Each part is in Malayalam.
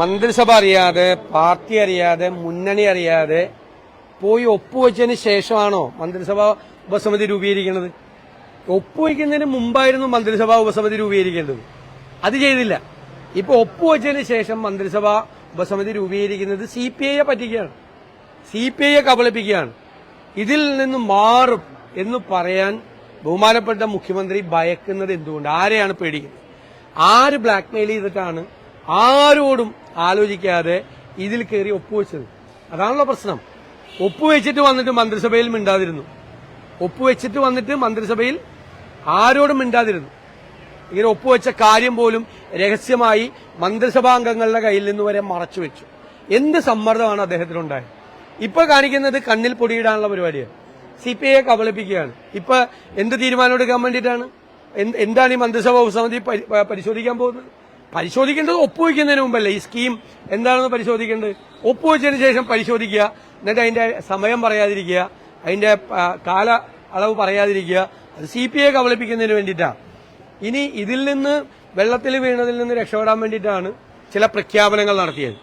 മന്ത്രിസഭ അറിയാതെ പാർട്ടി അറിയാതെ മുന്നണി അറിയാതെ പോയി ഒപ്പുവെച്ചതിന് ശേഷമാണോ മന്ത്രിസഭ ഉപസമിതി രൂപീകരിക്കുന്നത്? ഒപ്പുവെക്കുന്നതിന് മുമ്പായിരുന്നു മന്ത്രിസഭ ഉപസമിതി രൂപീകരിക്കേണ്ടത് അത് ചെയ്തില്ല. ഇപ്പൊ ഒപ്പുവെച്ചതിന് ശേഷം മന്ത്രിസഭ ഉപസമിതി രൂപീകരിക്കുന്നത് സി പി ഐയെ പറ്റിക്കുകയാണ്. സി പി ഐയെ കബളിപ്പിക്കുകയാണ്. ഇതിൽ നിന്ന് മാറും എന്ന് പറയാൻ ബഹുമാനപ്പെട്ട മുഖ്യമന്ത്രി ഭയക്കുന്നത് എന്തുകൊണ്ട്? ആരെയാണ് പേടിക്കുന്നത്? ആര് ബ്ലാക്ക്മെയിൽ ചെയ്തിട്ടാണ് ആരോടും ആലോചിക്കാതെ ഇതിൽ കയറി ഒപ്പുവെച്ചത്. അതാണല്ലോ പ്രശ്നം. ഒപ്പുവെച്ചിട്ട് വന്നിട്ട് മന്ത്രിസഭയിൽ മിണ്ടാതിരുന്നു. ഒപ്പുവെച്ചിട്ട് വന്നിട്ട് മന്ത്രിസഭയിൽ ആരോടും മിണ്ടാതിരുന്നു. ഇങ്ങനെ ഒപ്പുവെച്ച കാര്യം പോലും രഹസ്യമായി മന്ത്രിസഭാംഗങ്ങളുടെ കയ്യിൽ നിന്ന് വരെ മറച്ചു വെച്ചു എന്ത് സമ്മർദ്ദമാണ് അദ്ദേഹത്തിനുണ്ടായത്? ഇപ്പൊ കാണിക്കുന്നത് കണ്ണിൽ പൊടിയിടാനുള്ള പരിപാടിയാണ്. സി പി ഐയെ കബളിപ്പിക്കുകയാണ്. ഇപ്പൊ എന്ത് തീരുമാനം എടുക്കാൻ വേണ്ടിയിട്ടാണ്? എന്താണ് ഈ മന്ത്രിസഭാ ഉപസമിതി പരി- പരിശോധിക്കാൻ പോകുന്നത്? പരിശോധിക്കേണ്ടത് ഒപ്പുവെക്കുന്നതിന് മുമ്പല്ലേ ഈ സ്കീം എന്താണെന്ന് പരിശോധിക്കേണ്ടത്? ഒപ്പുവെച്ചതിന് ശേഷം പരിശോധിക്കുക. എന്നിട്ട് അതിന്റെ സമയം പറയാതിരിക്കുക. അതിന്റെ കാല അളവ് പറയാതിരിക്കുക. അത് സി പി ഐ കബളിപ്പിക്കുന്നതിന് വേണ്ടിയിട്ടാണ് ഇനി ഇതിൽ നിന്ന് വെള്ളത്തിൽ വീണതിൽ നിന്ന് രക്ഷപ്പെടാൻ വേണ്ടിയിട്ടാണ് ചില പ്രഖ്യാപനങ്ങൾ നടത്തിയത്.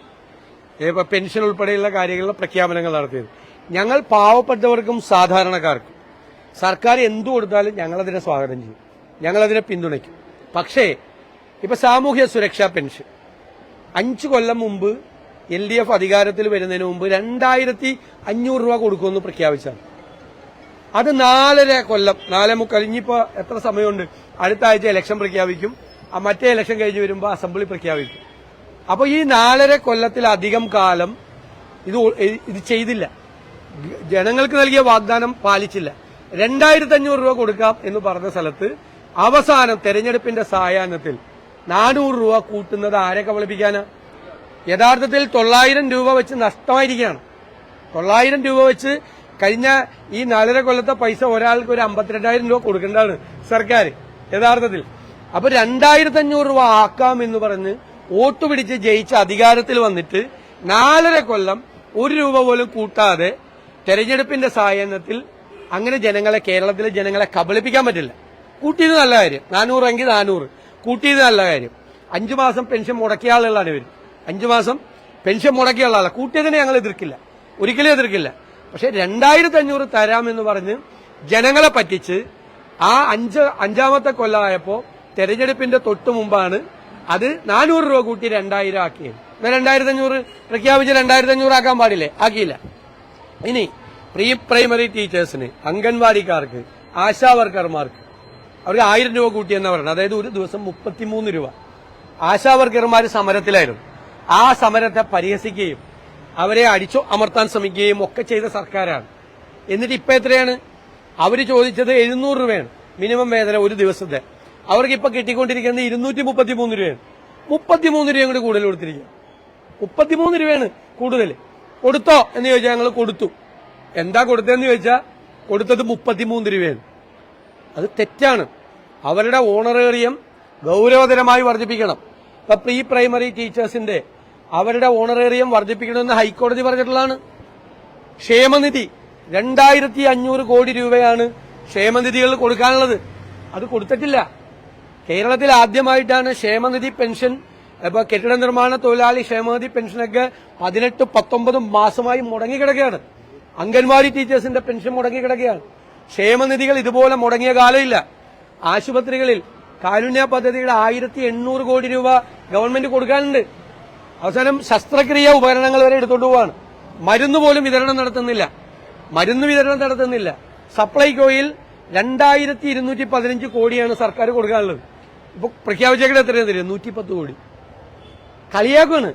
ഇപ്പൊ പെൻഷൻ ഉൾപ്പെടെയുള്ള കാര്യങ്ങളിലെ പ്രഖ്യാപനങ്ങൾ നടത്തിയത്. ഞങ്ങൾ പാവപ്പെട്ടവർക്കും സാധാരണക്കാർക്കും. സർക്കാർ എന്തു കൊടുത്താലും ഞങ്ങളതിനെ സ്വാഗതം ചെയ്യും. ഞങ്ങളതിനെ പിന്തുണയ്ക്കും. പക്ഷേ ഇപ്പൊ സാമൂഹ്യ സുരക്ഷാ പെൻഷൻ. അഞ്ചു കൊല്ലം മുമ്പ് എൽ ഡി എഫ് അധികാരത്തിൽ വരുന്നതിന് മുമ്പ് രണ്ടായിരത്തി അഞ്ഞൂറ് രൂപ കൊടുക്കുമെന്ന് പ്രഖ്യാപിച്ചാണ് അത് നാലര കൊല്ലം നാലേ മുക്കാൽ ഇനിയിപ്പോ എത്ര സമയമുണ്ട്? അടുത്ത ആഴ്ച ഇലക്ഷൻ പ്രഖ്യാപിക്കും. ആ മറ്റേ ഇലക്ഷൻ കഴിഞ്ഞ് വരുമ്പോൾ അസംബ്ലി പ്രഖ്യാപിക്കും. അപ്പൊ ഈ നാലര കൊല്ലത്തിലധികം കാലം ഇത് ഇത് ചെയ്തില്ല. ജനങ്ങൾക്ക് നൽകിയ വാഗ്ദാനം പാലിച്ചില്ല. രണ്ടായിരത്തി അഞ്ഞൂറ് രൂപ കൊടുക്കാം എന്ന് പറഞ്ഞ സ്ഥലത്ത് അവസാനം തെരഞ്ഞെടുപ്പിന്റെ സായാഹ്നത്തിൽ നാനൂറ് രൂപ കൂട്ടുന്നത് ആരെ കബളിപ്പിക്കാനാ യഥാർത്ഥത്തിൽ തൊള്ളായിരം രൂപ വെച്ച് നഷ്ടമായിരിക്കുകയാണ്. തൊള്ളായിരം രൂപ വെച്ച് കഴിഞ്ഞ ഈ നാലര കൊല്ലത്തെ പൈസ ഒരാൾക്ക് ഒരു അമ്പത്തിരണ്ടായിരം രൂപ കൊടുക്കേണ്ടതാണ് സർക്കാർ യഥാർത്ഥത്തിൽ. അപ്പൊ രണ്ടായിരത്തി അഞ്ഞൂറ് രൂപ ആക്കാം എന്ന് പറഞ്ഞ് വോട്ട് പിടിച്ച് ജയിച്ച അധികാരത്തിൽ വന്നിട്ട് നാലര കൊല്ലം ഒരു രൂപ പോലും കൂട്ടാതെ തെരഞ്ഞെടുപ്പിന്റെ സായാഹ്നത്തിൽ അങ്ങനെ ജനങ്ങളെ കേരളത്തിലെ ജനങ്ങളെ കബളിപ്പിക്കാൻ പറ്റില്ല. കൂട്ടിയത് നല്ല കാര്യം. നാനൂറെങ്കിൽ നാനൂറ്. കൂട്ടിയത് നല്ല കാര്യം. അഞ്ചു മാസം പെൻഷൻ മുടക്കിയ ആളുകളാണ് ഇവർ അഞ്ചു മാസം പെൻഷൻ മുടക്കിയ ആളാണ് കൂട്ടിയതിനെ ഞങ്ങൾ എതിർക്കില്ല. ഒരിക്കലും എതിർക്കില്ല. പക്ഷെ രണ്ടായിരത്തി അഞ്ഞൂറ് തരാമെന്ന് പറഞ്ഞ് ജനങ്ങളെ പറ്റിച്ച് ആ അഞ്ച് അഞ്ചാമത്തെ കൊല്ലമായപ്പോ തെരഞ്ഞെടുപ്പിന്റെ തൊട്ടു മുമ്പാണ് അത് നാനൂറ് രൂപ കൂട്ടി രണ്ടായിരം ആക്കിയത്. എന്നാൽ രണ്ടായിരത്തി അഞ്ഞൂറ് പ്രഖ്യാപിച്ച് രണ്ടായിരത്തി അഞ്ഞൂറ് ആക്കാൻ പാടില്ലേ? ആക്കിയില്ല. ഇനി പ്രീ പ്രൈമറി ടീച്ചേഴ്സിന് അംഗൻവാടിക്കാർക്ക് ആശാ വർക്കർമാർക്ക് അവർക്ക് ആയിരം രൂപ കൂട്ടിയെന്ന് പറയുന്നത്. അതായത് ഒരു ദിവസം മുപ്പത്തിമൂന്ന് രൂപ. ആശാ വർക്കർമാർ സമരത്തിലായിരുന്നു. ആ സമരത്തെ പരിഹസിക്കുകയും അവരെ അടിച്ചു അമർത്താൻ ശ്രമിക്കുകയും ഒക്കെ ചെയ്ത സർക്കാരാണ്. എന്നിട്ട് ഇപ്പൊ എത്രയാണ്? അവർ ചോദിച്ചത് എഴുന്നൂറ് രൂപയാണ്. മിനിമം വേതനം ഒരു ദിവസത്തെ. അവർക്ക് ഇപ്പൊ കിട്ടിക്കൊണ്ടിരിക്കുന്നത് ഇരുന്നൂറ്റി മുപ്പത്തിമൂന്ന് രൂപയാണ്. മുപ്പത്തിമൂന്ന് രൂപയും കൂടി കൂടുതൽ കൊടുത്തിരിക്കുക. മുപ്പത്തിമൂന്ന് രൂപയാണ് കൂടുതൽ. കൊടുത്തോ എന്ന് ചോദിച്ചാൽ ഞങ്ങൾ കൊടുത്തു. എന്താ കൊടുത്തതെന്ന് ചോദിച്ചാൽ കൊടുത്തത് മുപ്പത്തിമൂന്ന് രൂപയാണ്. അത് തെറ്റാണ്. അവരുടെ ഓണറേറിയം ഗൗരവതരമായി വർദ്ധിപ്പിക്കണം. ഇപ്പൊ പ്രീ പ്രൈമറി ടീച്ചേഴ്സിന്റെ അവരുടെ ഓണറേറിയം വർദ്ധിപ്പിക്കണമെന്ന് ഹൈക്കോടതി പറഞ്ഞിട്ടുള്ളതാണ്. ക്ഷേമനിധി രണ്ടായിരത്തി അഞ്ഞൂറ് കോടി രൂപയാണ് ക്ഷേമനിധികൾ കൊടുക്കാനുള്ളത്. അത് കൊടുത്തിട്ടില്ല. കേരളത്തിൽ ആദ്യമായിട്ടാണ് ക്ഷേമനിധി പെൻഷൻ ഇപ്പൊ കെട്ടിട നിർമ്മാണ തൊഴിലാളി ക്ഷേമനിധി പെൻഷനൊക്കെ പതിനെട്ട് പത്തൊമ്പത് മാസമായി മുടങ്ങിക്കിടക്കുകയാണ്. അംഗൻവാടി ടീച്ചേഴ്സിന്റെ പെൻഷൻ മുടങ്ങിക്കിടക്കുകയാണ്. ക്ഷേമനിധികൾ ഇതുപോലെ മുടങ്ങിയ കാലമില്ല ആശുപത്രികളിൽ കാരുണ്യ പദ്ധതിയുടെ ആയിരത്തി എണ്ണൂറ് കോടി രൂപ ഗവൺമെന്റ് കൊടുക്കാനുണ്ട്. അവസാനം ശസ്ത്രക്രിയ ഉപകരണങ്ങൾ വരെ എടുത്തോണ്ട് പോവാണ്. മരുന്ന് പോലും വിതരണം നടത്തുന്നില്ല. മരുന്ന് വിതരണം നടത്തുന്നില്ല. സപ്ലൈകോയിൽ രണ്ടായിരത്തി ഇരുന്നൂറ്റി പതിനഞ്ച് കോടിയാണ് സർക്കാർ കൊടുക്കാനുള്ളത്. ഇപ്പൊ പ്രഖ്യാപിച്ചേക്കുന്നത് എത്രയാണ് തരും നൂറ്റി പത്ത് കോടി. കളിയാക്കുകയാണ്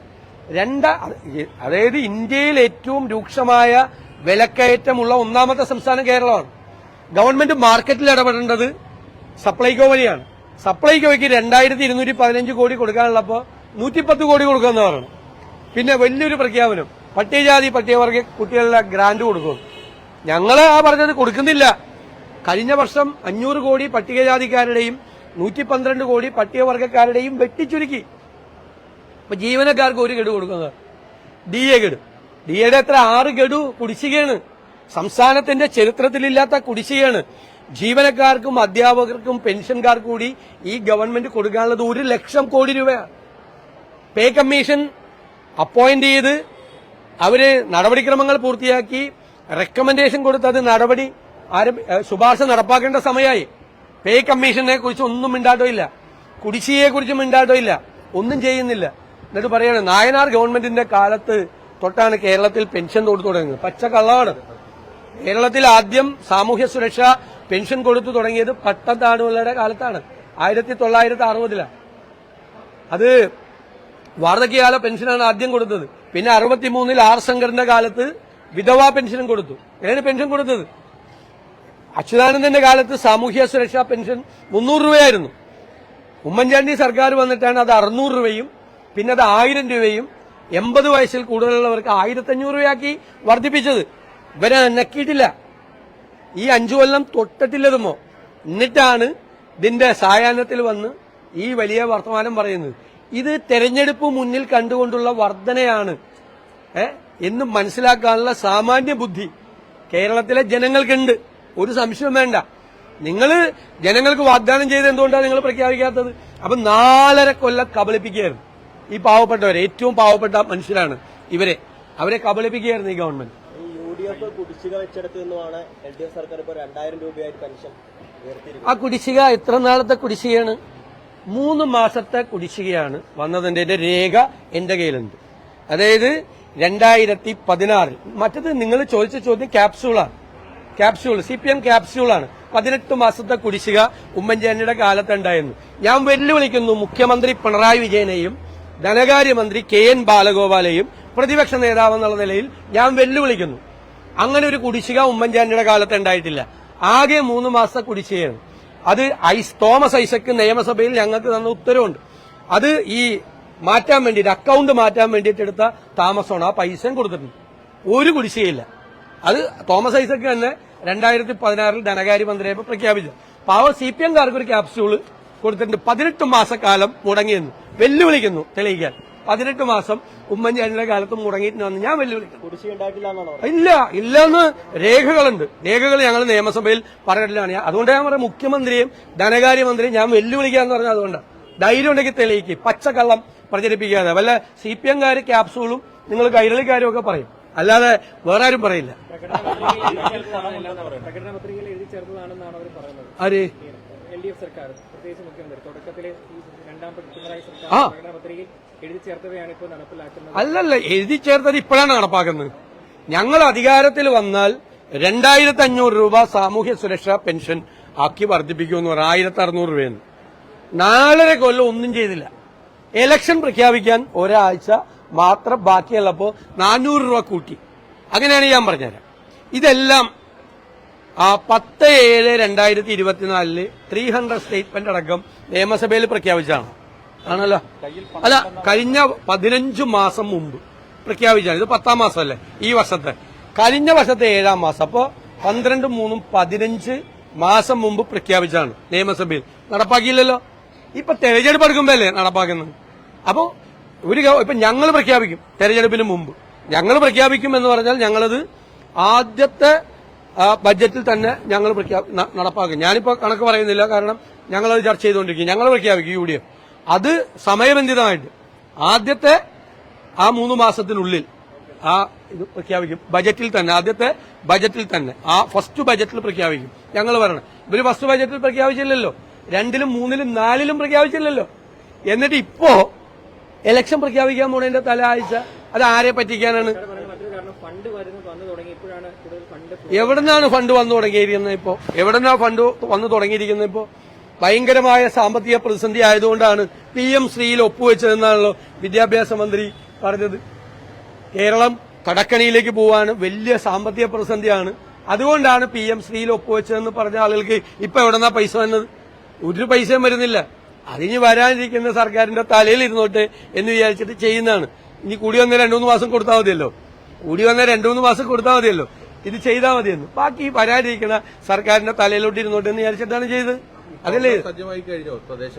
രണ്ട അതായത് ഇന്ത്യയിൽ ഏറ്റവും രൂക്ഷമായ വിലക്കയറ്റമുള്ള ഒന്നാമത്തെ സംസ്ഥാനം കേരളമാണ്. ഗവൺമെന്റ് മാർക്കറ്റിൽ ഇടപെടേണ്ടത് സപ്ലൈകോ വഴിയാണ്. സപ്ലൈകോയ്ക്ക് രണ്ടായിരത്തി ഇരുന്നൂറ്റി പതിനഞ്ച് കോടി കൊടുക്കാനുള്ളപ്പോൾ നൂറ്റിപ്പത്ത് കോടി കൊടുക്കുമെന്ന് പറഞ്ഞു പിന്നെ വലിയൊരു പ്രഖ്യാപനം. പട്ടികജാതി പട്ടികവർഗ കുട്ടികളുടെ ഗ്രാന്റ് കൊടുക്കും. ഞങ്ങൾ ആ പറഞ്ഞത് കൊടുക്കുന്നില്ല. കഴിഞ്ഞ വർഷം അഞ്ഞൂറ് കോടി പട്ടികജാതിക്കാരുടെയും നൂറ്റി പന്ത്രണ്ട് കോടി പട്ടികവർഗക്കാരുടെയും വെട്ടിച്ചുരുക്കി. ഇപ്പൊ ജീവനക്കാർക്ക് ഒരു ഗഡു കൊടുക്കുന്നത്. ഡി എ ഗഡു. ഡി എയുടെ എത്ര ആറ് ഗഡു കുടിശ്ശികയാണ്. സംസ്ഥാനത്തിന്റെ ചരിത്രത്തിലില്ലാത്ത കുടിശ്ശികയാണ്. ജീവനക്കാർക്കും അധ്യാപകർക്കും പെൻഷൻകാർക്കും കൂടി ഈ ഗവൺമെന്റ് കൊടുക്കാനുള്ളത് ഒരു ലക്ഷം കോടി രൂപയാണ്. പേ കമ്മീഷൻ അപ്പോയിന്റ് ചെയ്ത് അവർ നടപടിക്രമങ്ങൾ പൂർത്തിയാക്കി. റെക്കമെൻഡേഷൻ കൊടുത്ത് അത് നടപടി ശുപാർശ നടപ്പാക്കേണ്ട സമയമായി. പേ കമ്മീഷനെ കുറിച്ച് ഒന്നും മിണ്ടാട്ടോ ഇല്ല. കുടിശ്ശിയെ കുറിച്ച് മിണ്ടാട്ടോ ഇല്ല. ഒന്നും ചെയ്യുന്നില്ല. എന്നിട്ട് പറയാണ് നായനാർ ഗവൺമെന്റിന്റെ കാലത്ത് തൊട്ടാണ് കേരളത്തിൽ പെൻഷൻ കൊടുത്തു തുടങ്ങുന്നത്. പച്ച കള്ളമാണ് കേരളത്തിൽ ആദ്യം സാമൂഹ്യ സുരക്ഷ പെൻഷൻ കൊടുത്തു തുടങ്ങിയത് പട്ടത്താടുകളുടെ കാലത്താണ്. ആയിരത്തി തൊള്ളായിരത്തി അറുപതിലാണ് അത് വാർദ്ധക്യകാല പെൻഷനാണ് ആദ്യം കൊടുത്തത്. പിന്നെ അറുപത്തിമൂന്നിൽ ആർ ശങ്കറിന്റെ കാലത്ത് വിധവാ പെൻഷനും കൊടുത്തു. എങ്ങനെയാണ് പെൻഷൻ കൊടുത്തത്? അച്യുതാനന്ദന്റെ കാലത്ത് സാമൂഹ്യ സുരക്ഷാ പെൻഷൻ മുന്നൂറ് രൂപയായിരുന്നു. ഉമ്മൻചാണ്ടി സർക്കാർ വന്നിട്ടാണ് അത് അറുന്നൂറ് രൂപയും പിന്നെ അത് ആയിരം രൂപയും എൺപത് വയസ്സിൽ കൂടുതലുള്ളവർക്ക് ആയിരത്തഞ്ഞൂറ് രൂപയാക്കി വർദ്ധിപ്പിച്ചത്. ഇവരെ നക്കിയിട്ടില്ല ഈ അഞ്ചു കൊല്ലം തൊട്ടിട്ടില്ലതുമോ? എന്നിട്ടാണ് ഇതിന്റെ സായാഹ്നത്തിൽ വന്ന് ഈ വലിയ വർത്തമാനം പറയുന്നത്. ഇത് തെരഞ്ഞെടുപ്പ് മുന്നിൽ കണ്ടുകൊണ്ടുള്ള വർധനയാണ് എന്ന് മനസ്സിലാക്കാനുള്ള സാമാന്യ ബുദ്ധി കേരളത്തിലെ ജനങ്ങൾക്കുണ്ട്. ഒരു സംശയം വേണ്ട. നിങ്ങൾ ജനങ്ങൾക്ക് വാഗ്ദാനം ചെയ്ത് എന്തുകൊണ്ടാണ് നിങ്ങൾ പ്രഖ്യാപിക്കാത്തത്? അപ്പൊ നാലര കൊല്ലം കബളിപ്പിക്കുകയായിരുന്നു. ഈ പാവപ്പെട്ടവരെ ഏറ്റവും പാവപ്പെട്ട മനുഷ്യരാണ് ഇവരെ. അവരെ കബളിപ്പിക്കുകയായിരുന്നു ഈ ഗവൺമെന്റ്. എഫ് കുടിശ്ശിക വെച്ചെടുത്ത് നിന്നുമാണ് എൽ ഡി എഫ് സർക്കാർ ഇപ്പോൾ രണ്ടായിരം രൂപയായിട്ട് പെൻഷൻ ആ കുടിശ്ശിക എത്ര നാളത്തെ കുടിശ്ശികയാണ്. മൂന്ന് മാസത്തെ കുടിശ്ശികയാണ് വന്നതിന്റെ രേഖ എന്റെ കയ്യിലുണ്ട്. അതായത് രണ്ടായിരത്തി പതിനാറിൽ മറ്റത് നിങ്ങൾ ചോദിച്ച ചോദ്യം ക്യാപ്സ്യൂളാണ് ക്യാപ്സ്യൂൾ സി പി എം ക്യാപ്സ്യൂളാണ് പതിനെട്ട് മാസത്തെ കുടിശ്ശിക ഉമ്മൻചാണ്ടിയുടെ കാലത്തുണ്ടായിരുന്നു ഞാൻ വെല്ലുവിളിക്കുന്നു മുഖ്യമന്ത്രി പിണറായി വിജയനെയും ധനകാര്യമന്ത്രി കെ എൻ ബാലഗോപാലെയും പ്രതിപക്ഷ നേതാവ് എന്നുള്ള നിലയിൽ ഞാൻ വെല്ലുവിളിക്കുന്നു. അങ്ങനെ ഒരു കുടിശ്ശിക ഉമ്മൻചാണ്ടിയുടെ കാലത്ത് ഉണ്ടായിട്ടില്ല. ആകെ മൂന്ന് മാസത്തെ കുടിശ്ശികയാണ്. അത് ഐസ് തോമസ് ഐസക്ക് നിയമസഭയിൽ ഞങ്ങൾക്ക് തന്ന ഉത്തരവുണ്ട്. അത് ഈ മാറ്റാൻ വേണ്ടിയിട്ട് അക്കൗണ്ട് മാറ്റാൻ വേണ്ടിയിട്ട് എടുത്ത താമസമാണ്. ആ പൈസയും കൊടുത്തിട്ടുണ്ട്. ഒരു കുടിശ്ശികയില്ല. അത് തോമസ് ഐസക്ക് തന്നെ രണ്ടായിരത്തി പതിനാറിൽ ധനകാര്യമന്ത്രിയെ പ്രഖ്യാപിച്ചു. പാവ സി പി എംകാർക്ക് ഒരു ക്യാപ്സ്യൂൾ കൊടുത്തിട്ടുണ്ട്. പതിനെട്ട് മാസക്കാലം മുടങ്ങിയെന്ന്. വെല്ലുവിളിക്കുന്നു. തെളിയിക്കാൻ. പതിനെട്ട് മാസം ഉമ്മൻചാണ്ടിയുടെ കാലത്ത് മുടങ്ങിയിട്ടുണ്ടെന്ന് ഞാൻ വെല്ലുവിളിക്കുന്നു ഉണ്ടായിട്ടില്ല ഇല്ല ഇല്ലെന്ന് രേഖകളുണ്ട്. രേഖകൾ ഞങ്ങൾ നിയമസഭയിൽ ഞാൻ അതുകൊണ്ട് ഞാൻ പറയാം മുഖ്യമന്ത്രിയും ധനകാര്യമന്ത്രിയും ഞാൻ വെല്ലുവിളിക്കാന്ന് പറഞ്ഞത് അതുകൊണ്ടാണ് ധൈര്യം ഉണ്ടെങ്കിൽ തെളിയിക്ക്. പച്ചക്കള്ളം പ്രചരിപ്പിക്കാതെ. വല്ല സി പി എംകാര് ക്യാപ്സൂളും നിങ്ങൾ കൈരളിക്കാരും ഒക്കെ പറയും. അല്ലാതെ വേറെ ആരും പറയില്ല ആര്? എൽ ഡി എഫ് സർക്കാർ പ്രത്യേകിച്ച് മുഖ്യമന്ത്രി. തുടക്കത്തിലെ രണ്ടാം പിണറായി സർക്കാർ ആ. പ്രകടന പത്രികയിൽ എഴുതി അല്ലല്ല എഴുതി ചേർത്തത് ഇപ്പോഴാണ് നടപ്പാക്കുന്നത്. ഞങ്ങൾ അധികാരത്തിൽ വന്നാൽ രണ്ടായിരത്തി അഞ്ഞൂറ് രൂപ സാമൂഹ്യ സുരക്ഷാ പെൻഷൻ ആക്കി വർദ്ധിപ്പിക്കുമെന്ന് പറഞ്ഞു ആയിരത്തി അറുന്നൂറ് രൂപയെന്ന് നാലര കൊല്ലം ഒന്നും ചെയ്തില്ല. എലക്ഷൻ പ്രഖ്യാപിക്കാൻ ഒരാഴ്ച മാത്രം ബാക്കിയുള്ളപ്പോ നാനൂറ് രൂപ കൂട്ടി. അങ്ങനെയാണ് ഞാൻ പറഞ്ഞുതരാം. ഇതെല്ലാം പത്ത് ഏഴ് രണ്ടായിരത്തി ഇരുപത്തിനാലിൽ ത്രീ ഹൺഡ്രഡ് സ്റ്റേറ്റ്മെന്റ് അടക്കം നിയമസഭയിൽ പ്രഖ്യാപിച്ചാണ് ആണല്ലോ. അല്ല കഴിഞ്ഞ പതിനഞ്ചു മാസം മുമ്പ്. പ്രഖ്യാപിച്ചാണ്. ഇത് പത്താം മാസമല്ലേ? ഈ വർഷത്തെ. കഴിഞ്ഞ വർഷത്തെ ഏഴാം മാസം. അപ്പോ പന്ത്രണ്ട് മൂന്നും പതിനഞ്ച് മാസം മുമ്പ് പ്രഖ്യാപിച്ചാണ് നിയമസഭയിൽ. നടപ്പാക്കിയില്ലല്ലോ? ഇപ്പൊ തെരഞ്ഞെടുപ്പ് എടുക്കുമ്പോഴല്ലേ നടപ്പാക്കുന്നത്? അപ്പോ ഒരു ഇപ്പൊ ഞങ്ങൾ പ്രഖ്യാപിക്കും തെരഞ്ഞെടുപ്പിന് മുമ്പ്. ഞങ്ങൾ പ്രഖ്യാപിക്കും എന്ന് പറഞ്ഞാൽ ഞങ്ങളത് ആദ്യത്തെ ബഡ്ജറ്റിൽ തന്നെ ഞങ്ങൾ നടപ്പാക്കും. ഞാനിപ്പോ കണക്ക് പറയുന്നില്ല. കാരണം ഞങ്ങളത് ചർച്ച ചെയ്തുകൊണ്ടിരിക്കും ഞങ്ങൾ പ്രഖ്യാപിക്കും യു ഡി എഫ്. അത് സമയബന്ധിതമായിട്ട്. ആദ്യത്തെ ആ മൂന്ന് മാസത്തിനുള്ളിൽ ആ ഇത് പ്രഖ്യാപിക്കും. ബജറ്റിൽ തന്നെ ആദ്യത്തെ ബജറ്റിൽ തന്നെ. ആ ഫസ്റ്റ് ബജറ്റിൽ പ്രഖ്യാപിക്കും. ഞങ്ങൾ പറയണം. ഇവർ ഫസ്റ്റ് ബജറ്റിൽ പ്രഖ്യാപിച്ചില്ലല്ലോ. രണ്ടിലും മൂന്നിലും നാലിലും പ്രഖ്യാപിച്ചില്ലല്ലോ. എന്നിട്ട് ഇപ്പോ ഇലക്ഷൻ പ്രഖ്യാപിക്കാൻ പോണതിന്റെ തല ആഴ്ച. അത് ആരെ പറ്റിക്കാനാണ്? എവിടുന്നാണ് ഫണ്ട് വന്നു തുടങ്ങിയിരിക്കുന്നത് ഇപ്പോ? എവിടുന്നാ ഫണ്ട് വന്നു തുടങ്ങിയിരിക്കുന്നത് ഇപ്പോ? ഭയങ്കരമായ സാമ്പത്തിക പ്രതിസന്ധി ആയതുകൊണ്ടാണ് പി എം ശ്രീയിൽ ഒപ്പുവെച്ചതെന്നാണല്ലോ വിദ്യാഭ്യാസ മന്ത്രി പറഞ്ഞത്. കേരളം കടക്കണിയിലേക്ക് പോവാണ് വലിയ സാമ്പത്തിക പ്രതിസന്ധിയാണ്. അതുകൊണ്ടാണ് പി എം ശ്രീയിൽ ഒപ്പുവെച്ചതെന്ന് പറഞ്ഞ ആളുകൾക്ക് ഇപ്പൊ എവിടെന്നാ പൈസ വന്നത്? ഒരു പൈസയും വരുന്നില്ല. അതിന് വരാനിരിക്കുന്ന സർക്കാരിന്റെ തലയിൽ ഇരുന്നോട്ടെ എന്ന് വിചാരിച്ചിട്ട് ചെയ്യുന്നതാണ്. ഇനി കൂടി വന്ന രണ്ടു മൂന്ന് മാസം കൊടുത്താൽ മതിയല്ലോ. കൂടി വന്ന രണ്ടു മൂന്ന് മാസം കൊടുത്താൽ മതിയല്ലോ. ഇത് ചെയ്താൽ മതിയെന്ന്. ബാക്കി വരാനിരിക്കുന്ന സർക്കാരിന്റെ തലയിലോട്ട് ഇരുന്നോട്ടെ എന്ന് വിചാരിച്ചിട്ടാണ് ചെയ്തത്. സജ്ജമായി കഴിഞ്ഞോ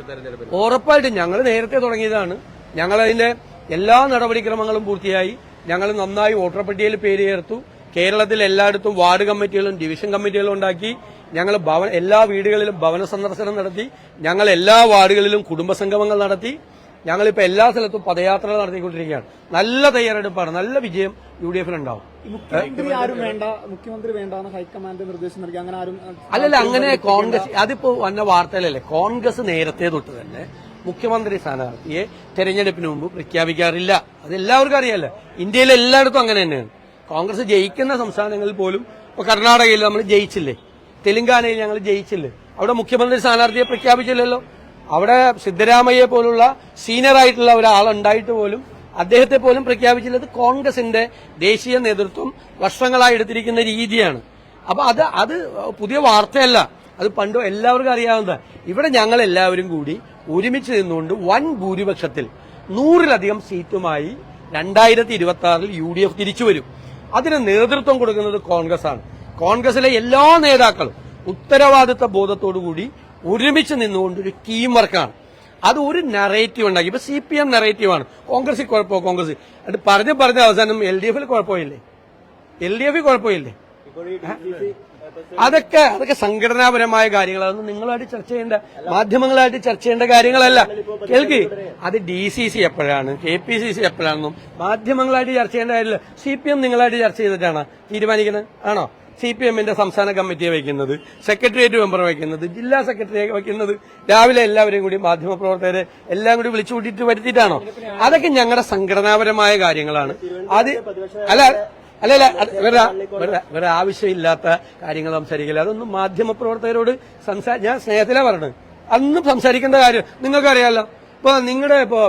തെരഞ്ഞെടുപ്പിന്? ഉറപ്പായിട്ടും ഞങ്ങൾ നേരത്തെ തുടങ്ങിയതാണ്. ഞങ്ങൾ അതിന്റെ എല്ലാ നടപടിക്രമങ്ങളും പൂർത്തിയായി. ഞങ്ങൾ നന്നായി വോട്ടർ പട്ടികയിൽ പേര് ചേർത്തു കേരളത്തിൽ എല്ലായിടത്തും വാർഡ് കമ്മിറ്റികളും ഡിവിഷൻ കമ്മിറ്റികളും ഉണ്ടാക്കി. ഞങ്ങൾ എല്ലാ വീടുകളിലും ഭവന സന്ദർശനം നടത്തി. ഞങ്ങൾ എല്ലാ വാർഡുകളിലും കുടുംബസംഗമങ്ങൾ നടത്തി. ഞങ്ങളിപ്പോ എല്ലാ സ്ഥലത്തും പദയാത്രകൾ നടത്തിക്കൊണ്ടിരിക്കുകയാണ്. നല്ല തയ്യാറെടുപ്പാണ്. നല്ല വിജയം യു ഡി എഫിനുണ്ടാവും മുഖ്യമന്ത്രി ആരും വേണ്ട മുഖ്യമന്ത്രി വേണ്ടെന്ന് ഹൈക്കമാൻഡ് നിർദ്ദേശം നൽകി. അങ്ങനെ ആരും അല്ലല്ല അങ്ങനെ കോൺഗ്രസ് അതിപ്പോ വന്ന വാർത്തയിലല്ലേ കോൺഗ്രസ് നേരത്തെ തൊട്ട് തന്നെ മുഖ്യമന്ത്രി സ്ഥാനാർത്ഥിയെ തെരഞ്ഞെടുപ്പിന് മുമ്പ് പ്രഖ്യാപിക്കാറില്ല. അത് എല്ലാവർക്കും അറിയാലോ. ഇന്ത്യയിലെ എല്ലായിടത്തും അങ്ങനെ തന്നെയാണ്. കോൺഗ്രസ് ജയിക്കുന്ന സംസ്ഥാനങ്ങളിൽ പോലും ഇപ്പൊ കർണാടകയിൽ നമ്മൾ ജയിച്ചില്ലേ? തെലങ്കാനയിൽ ഞങ്ങൾ ജയിച്ചില്ലേ? അവിടെ മുഖ്യമന്ത്രി സ്ഥാനാർത്ഥിയെ പ്രഖ്യാപിച്ചില്ലല്ലോ. അവിടെ സിദ്ധരാമയ്യെ പോലുള്ള സീനിയർ ആയിട്ടുള്ള ഒരാളുണ്ടായിട്ട് പോലും അദ്ദേഹത്തെ പോലും പ്രഖ്യാപിച്ചില്ലത് കോൺഗ്രസിന്റെ ദേശീയ നേതൃത്വം വർഷങ്ങളായി എടുത്തിരിക്കുന്ന രീതിയാണ്. അപ്പൊ അത് അത് പുതിയ വാർത്തയല്ല. അത് പണ്ട് എല്ലാവർക്കും അറിയാവുന്നതാണ് ഇവിടെ ഞങ്ങൾ എല്ലാവരും കൂടി ഒരുമിച്ച് നിന്നുകൊണ്ട് വൻ ഭൂരിപക്ഷത്തിൽ നൂറിലധികം സീറ്റുമായി രണ്ടായിരത്തി ഇരുപത്തി ആറിൽ യു ഡി എഫ് തിരിച്ചു വരും. അതിന് നേതൃത്വം കൊടുക്കുന്നത് കോൺഗ്രസ് ആണ് കോൺഗ്രസിലെ എല്ലാ നേതാക്കളും ഉത്തരവാദിത്ത ബോധത്തോടുകൂടി ഒരുമിച്ച് നിന്നുകൊണ്ട് ഒരു ടീം വർക്കാണ് അത് ഒരു നറേറ്റീവ് ഉണ്ടാക്കി. ഇപ്പൊ സി പി എം നറേറ്റീവാണ് കോൺഗ്രസിൽ കുഴപ്പമോ? കോൺഗ്രസ് അത് പറഞ്ഞ് പറഞ്ഞ അവസാനം എൽ ഡി എഫിൽ കുഴപ്പമില്ലേ? എൽ ഡി എഫിൽ കുഴപ്പമില്ലേ? അതൊക്കെ അതൊക്കെ സംഘടനാപരമായ കാര്യങ്ങൾ അതൊന്നും നിങ്ങളായിട്ട് ചർച്ച ചെയ്യേണ്ട മാധ്യമങ്ങളായിട്ട് ചർച്ച ചെയ്യേണ്ട കാര്യങ്ങളല്ല. കേൾക്ക്? അത് ഡി സി സി എപ്പോഴാണ്? കെ പി സി സി എപ്പോഴാണെന്നും മാധ്യമങ്ങളായിട്ട് ചർച്ച ചെയ്യേണ്ട കാര്യമില്ല. സി പി എം നിങ്ങളായിട്ട് ചർച്ച ചെയ്തിട്ടാണ് തീരുമാനിക്കുന്നത്. ആണോ? സി പി എമ്മിന്റെ സംസ്ഥാന കമ്മിറ്റിയെ വയ്ക്കുന്നത് സെക്രട്ടേറിയറ്റ് മെമ്പർ വയ്ക്കുന്നത് ജില്ലാ സെക്രട്ടറിയെ വയ്ക്കുന്നത് രാവിലെ എല്ലാവരെയും കൂടി മാധ്യമപ്രവർത്തകരെ എല്ലാം കൂടി വിളിച്ചു കൂട്ടിയിട്ട് വരുത്തിയിട്ടാണോ? അതൊക്കെ ഞങ്ങളുടെ സംഘടനാപരമായ കാര്യങ്ങളാണ്. അത് അല്ല അല്ല അല്ല വേറെ ആവശ്യമില്ലാത്ത കാര്യങ്ങൾ സംസാരിക്കില്ല? അതൊന്നും മാധ്യമപ്രവർത്തകരോട് സംസാ ഞാൻ സ്നേഹത്തിലാ പറഞ്ഞത് അന്നും സംസാരിക്കേണ്ട കാര്യം നിങ്ങൾക്കറിയാലോ? ഇപ്പൊ നിങ്ങളുടെ ഇപ്പോ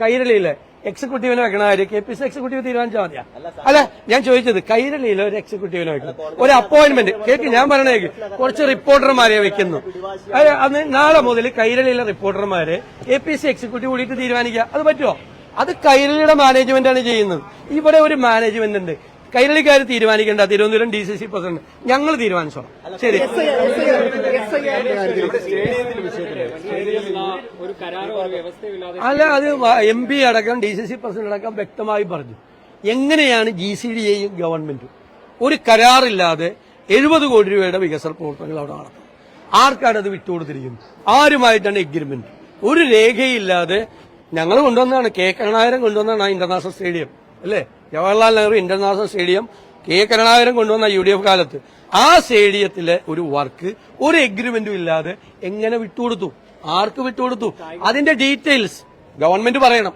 കൈരളിയിലെ എക്സിക്യൂട്ടീവിനെ വെക്കണ കാര്യം കെ പി സി എക്സിക്യൂട്ടീവ് തീരുമാനിച്ചാൽ മതിയാ. അല്ല ഞാൻ ചോദിച്ചത് കൈരളിയിലെ ഒരു എക്സിക്യൂട്ടീവിനെ വെക്കണം. ഒരു അപ്പോയിന്റ്മെന്റ് കേക്ക് ഞാൻ പറയണേക്ക് കുറച്ച് റിപ്പോർട്ടർമാരെ വെക്കുന്നു. അന്ന് നാളെ മുതൽ കൈരളിയിലെ റിപ്പോർട്ടർമാരെ എ പി സി എക്സിക്യൂട്ടീവ് കൂടിയിട്ട് തീരുമാനിക്കുക. അത് പറ്റുമോ അത് കൈരളിയുടെ മാനേജ്മെന്റ് ആണ് ചെയ്യുന്നത്. ഇവിടെ ഒരു മാനേജ്മെന്റ് ഉണ്ട്. കൈരളിക്കാർ തീരുമാനിക്കേണ്ട. Thiruvananthapuram D C C president ഞങ്ങൾ തീരുമാനിച്ചോളാം. ശരി. അല്ല അത് എം പി അടക്കം ഡി സി സി പ്രസിഡന്റ് അടക്കം വ്യക്തമായി പറഞ്ഞു. എങ്ങനെയാണ് ജി സി ഡി എയും ഗവൺമെന്റും? ഒരു കരാറില്ലാതെ എഴുപത് കോടി രൂപയുടെ വികസന പ്രവർത്തനങ്ങൾ അവിടെ നടത്തുന്നത് ആർക്കാണ് അത് വിട്ടുകൊടുത്തിരിക്കുന്നത്? ആരുമായിട്ടാണ് എഗ്രിമെന്റ് ഒരു രേഖയില്ലാതെ ഞങ്ങൾ കൊണ്ടുവന്നതാണ് കെ കരുണാകരൻ കൊണ്ടുവന്നതാണ് ആ ഇന്റർനാഷണൽ സ്റ്റേഡിയം അല്ലേ? Jawaharlal Nehru international stadium K Karunakaran കൊണ്ടുവന്ന യു ഡി എഫ് കാലത്ത്. ആ സ്റ്റേഡിയത്തിലെ ഒരു വർക്ക് ഒരു എഗ്രിമെന്റും ഇല്ലാതെ എങ്ങനെ വിട്ടുകൊടുത്തു? ആർക്ക് വിട്ടുകൊടുത്തു? അതിന്റെ ഡീറ്റെയിൽസ് ഗവൺമെന്റ് പറയണം.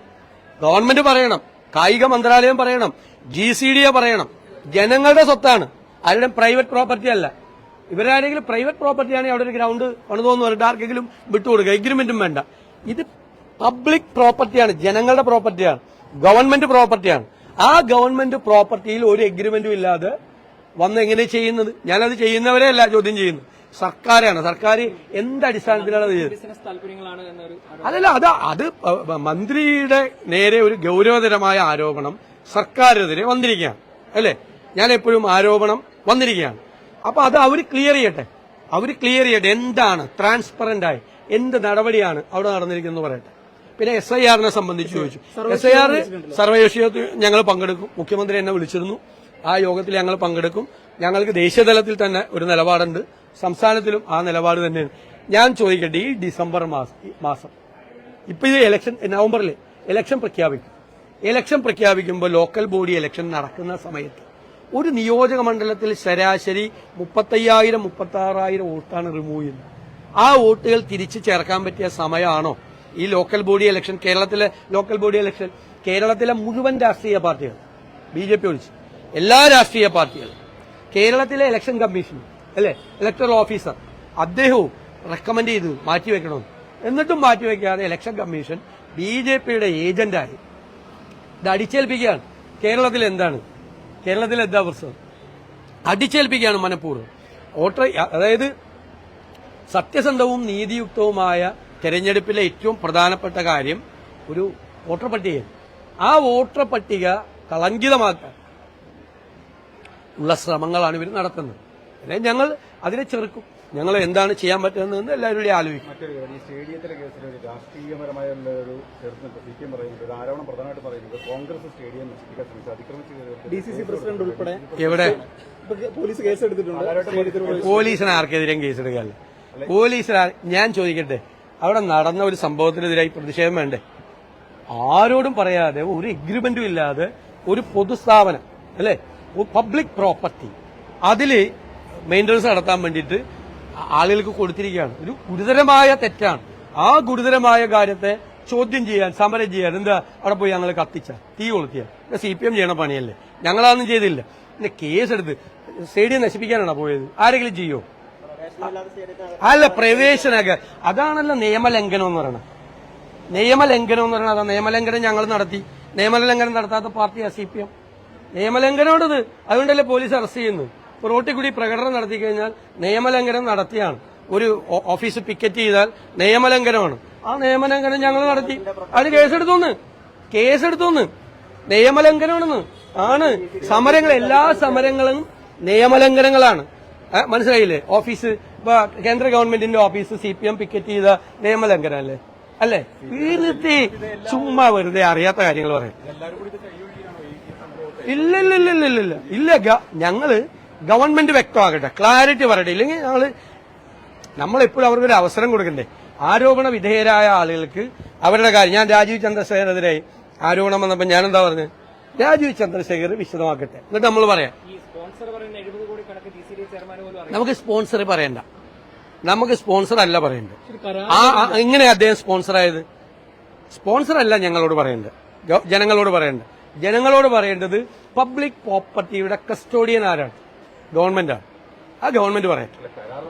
ഗവൺമെന്റ് പറയണം. കായിക മന്ത്രാലയം പറയണം. ജി സി ഡി എ പറയണം. ജനങ്ങളുടെ സ്വത്താണ്. ആരുടെ പ്രൈവറ്റ് പ്രോപ്പർട്ടി അല്ല. ഇവരാരെങ്കിലും പ്രൈവറ്റ് പ്രോപ്പർട്ടി ആണെങ്കിൽ അവിടെ ഒരു ഗ്രൗണ്ട് പണിതോന്ന് പറഞ്ഞിട്ട് ആർക്കെങ്കിലും വിട്ടുകൊടുക്കുക. എഗ്രിമെന്റും വേണ്ട. ഇത് പബ്ലിക് പ്രോപ്പർട്ടിയാണ് ജനങ്ങളുടെ പ്രോപ്പർട്ടിയാണ് ഗവൺമെന്റ് പ്രോപ്പർട്ടിയാണ് ആ ഗവൺമെന്റ് പ്രോപ്പർട്ടിയിൽ ഒരു എഗ്രിമെന്റും ഇല്ലാതെ വന്ന് എങ്ങനെ ചെയ്യുന്നത്? ഞാനത് ചെയ്യുന്നവരെ അല്ല ചോദ്യം ചെയ്യുന്നത്. സർക്കാരാണ്. സർക്കാർ എന്ത് അടിസ്ഥാനത്തിലാണ് അത് ചെയ്തത് അതല്ല അത് അത് മന്ത്രിയുടെ നേരെ ഒരു ഗൗരവതരമായ ആരോപണം സർക്കാരിനെതിരെ വന്നിരിക്കുകയാണ്. അല്ലേ? ഞാൻ എപ്പോഴും ആരോപണം വന്നിരിക്കുകയാണ്. അപ്പൊ അത് അവർ ക്ലിയർ ചെയ്യട്ടെ. അവർ ക്ലിയർ ചെയ്യട്ടെ. എന്താണ്? ട്രാൻസ്പെറന്റ് ആയി. എന്ത് നടപടിയാണ് അവിടെ നടന്നിരിക്കുന്നത് പറയട്ടെ. പിന്നെ എസ് ഐ ആറിനെ സംബന്ധിച്ച് ചോദിച്ചു. എസ് ഐ ആർ സർവകക്ഷിയോഗത്തിൽ ഞങ്ങൾ പങ്കെടുക്കും. മുഖ്യമന്ത്രി എന്നെ വിളിച്ചിരുന്നു. ആ യോഗത്തിൽ ഞങ്ങൾ പങ്കെടുക്കും. ഞങ്ങൾക്ക് ദേശീയതലത്തിൽ തന്നെ ഒരു നിലപാടുണ്ട്. സംസ്ഥാനത്തിലും ആ നിലപാട് തന്നെയാണ്. ഞാൻ ചോദിക്കട്ടെ ഈ ഡിസംബർ മാസം ഇപ്പൊ ഇത് ഇലക്ഷൻ നവംബറിൽ ഇലക്ഷൻ പ്രഖ്യാപിക്കും. ഇലക്ഷൻ പ്രഖ്യാപിക്കുമ്പോൾ ലോക്കൽ ബോഡി ഇലക്ഷൻ നടക്കുന്ന സമയത്ത് ഒരു നിയോജക മണ്ഡലത്തിൽ ശരാശരി മുപ്പത്തയ്യായിരം മുപ്പത്തി ആറായിരം വോട്ടാണ് റിമൂവ് ചെയ്യുന്നത്. ആ വോട്ടുകൾ തിരിച്ചു ചേർക്കാൻ പറ്റിയ സമയമാണോ ഈ ലോക്കൽ ബോഡി ഇലക്ഷൻ കേരളത്തിലെ ലോക്കൽ ബോഡി ഇലക്ഷൻ കേരളത്തിലെ മുഴുവൻ രാഷ്ട്രീയ പാർട്ടികൾ ബി ജെ പി ഒഴിച്ച് എല്ലാ രാഷ്ട്രീയ പാർട്ടികളും കേരളത്തിലെ ഇലക്ഷൻ കമ്മീഷൻ അല്ലെ? ഇലക്ടറൽ ഓഫീസർ അദ്ദേഹവും റെക്കമെൻഡ് ചെയ്തു മാറ്റിവെക്കണമെന്ന് എന്നിട്ടും മാറ്റിവെക്കാതെ ഇലക്ഷൻ കമ്മീഷൻ ബി ജെ പിയുടെ ഏജന്റായി ഇത് അടിച്ചേൽപ്പിക്കുകയാണ്. കേരളത്തിൽ എന്താണ്? കേരളത്തിൽ എന്താ പ്രശ്നം? അടിച്ചേൽപ്പിക്കുകയാണ് മനഃപൂർവം. വോട്ടർ അതായത് സത്യസന്ധവും നീതിയുക്തവുമായ തെരഞ്ഞെടുപ്പിലെ ഏറ്റവും പ്രധാനപ്പെട്ട കാര്യം ഒരു വോട്ടർ പട്ടിക ആ വോട്ടർ പട്ടിക കളങ്കിതമാക്കാൻ ഉള്ള ശ്രമങ്ങളാണ് ഇവർ നടത്തുന്നത്. അല്ലെ ഞങ്ങൾ അതിനെ ചെറുക്കും. ഞങ്ങൾ എന്താണ് ചെയ്യാൻ പറ്റുന്നതെന്ന് എല്ലാവരും കൂടി ആലോചിക്കും. മറ്റൊരു കാര്യം ഈ സ്റ്റേഡിയത്തിലെ കേസിൽ ഒരു രാഷ്ട്രീയപരമായ ഒരു ചേർന്ന് സി പി പറയുന്നത് ഒരു ആരോപണം പ്രധാനമായിട്ട് പറയുന്നത് കോൺഗ്രസ് സ്റ്റേഡിയം നശിപ്പിക്കാൻ ശ്രമിച്ചു. അതിക്രമിച്ച് ഡി സി സി പ്രസിഡന്റ് ഉൾപ്പെടെ എവിടെ? പോലീസ് കേസ് എടുത്തിട്ടുണ്ട്. പോലീസിന് ആർക്കെതിരെയും കേസെടുക്കാല്ല പോലീസിന് ഞാൻ ചോദിക്കട്ടെ അവിടെ നടന്ന ഒരു സംഭവത്തിനെതിരായി പ്രതിഷേധം വേണ്ടേ? ആരോടും പറയാതെ ഒരു എഗ്രിമെന്റും ഇല്ലാതെ ഒരു പൊതുസ്ഥാപനം അല്ലെ? പബ്ലിക് പ്രോപ്പർട്ടി അതിൽ മെയിന്റനൻസ് നടത്താൻ വേണ്ടിയിട്ട് ആളുകൾക്ക് കൊടുത്തിരിക്കുകയാണ്. ഒരു ഗുരുതരമായ തെറ്റാണ്. ആ ഗുരുതരമായ കാര്യത്തെ ചോദ്യം ചെയ്യാൻ സമരം ചെയ്യാൻ എന്താ അവിടെ പോയി ഞങ്ങൾ കത്തിച്ച തീ കൊളുത്തിയ. സി പി എം ചെയ്യണ പണിയല്ലേ? ഞങ്ങളതൊന്നും ചെയ്തില്ല. പിന്നെ കേസെടുത്ത് സ്റ്റേഡിയം നശിപ്പിക്കാനാണോ പോയത്? ആരെങ്കിലും ചെയ്യോ? അല്ല പ്രവേശനമൊക്കെ അതാണല്ലോ നിയമലംഘനം എന്ന് പറയുന്നത് നിയമലംഘനം എന്ന് പറയുന്നത് നിയമലംഘനം ഞങ്ങൾ നടത്തി. നിയമലംഘനം നടത്താത്ത പാർട്ടിയാണ് സി പി എം നിയമലംഘനമാണിത് അതുകൊണ്ടല്ലേ പോലീസ് അറസ്റ്റ് ചെയ്യുന്നത്. റോട്ടിൽ കൂടി പ്രകടനം നടത്തി കഴിഞ്ഞാൽ നിയമലംഘനം നടത്തിയാണ്. ഒരു ഓഫീസ് പിക്കറ്റ് ചെയ്താൽ നിയമലംഘനമാണ്. ആ നിയമലംഘനം ഞങ്ങൾ നടത്തി. അത് കേസെടുത്തോന്ന്. കേസെടുത്തോന്ന്. നിയമലംഘനമാണെന്ന്. ആണ്. സമരങ്ങൾ എല്ലാ സമരങ്ങളും നിയമലംഘനങ്ങളാണ്. മനസ്സിലായില്ലേ? ഓഫീസ് കേന്ദ്ര ഗവൺമെന്റിന്റെ office C P M picket ചെയ്ത നിയമലംഘനം അല്ലേ? അല്ലേ? വെറുതെ ചുമ്മാ വെറുതെ അറിയാത്ത കാര്യങ്ങൾ പറയാം. ഇല്ല ഇല്ല ഇല്ല ഇല്ല ഇല്ല ഞങ്ങൾ ഗവൺമെന്റ് വ്യക്തമാകട്ടെ. ക്ലാരിറ്റി പറയട്ടെ. ഇല്ലെങ്കിൽ ഞങ്ങൾ നമ്മളെപ്പോഴും അവർക്കൊരു അവസരം കൊടുക്കണ്ടേ? ആരോപണ വിധേയരായ ആളുകൾക്ക് അവരുടെ കാര്യം. ഞാൻ രാജീവ് ചന്ദ്രശേഖരനെതിരെ ആരോപണം വന്നപ്പോൾ ഞാൻ എന്താ പറഞ്ഞത്? രാജീവ് ചന്ദ്രശേഖർ വിശദമാക്കട്ടെ. എന്നിട്ട് നമ്മൾ പറയാം. നമുക്ക് സ്പോൺസർ പറയണ്ട. നമുക്ക് സ്പോൺസർ അല്ല പറയേണ്ടത് ആ ഇങ്ങനെ എങ്ങനെ അദ്ദേഹം സ്പോൺസർ ആയത്? സ്പോൺസർ അല്ല ഞങ്ങളോട് പറയേണ്ടത് ജനങ്ങളോട് പറയേണ്ടത് ജനങ്ങളോട് പറയേണ്ടത് പബ്ലിക് പ്രോപ്പർട്ടിയുടെ കസ്റ്റോഡിയൻ ആരാണ്? ഗവൺമെന്റാണ് ആ ഗവൺമെന്റ് കരാർ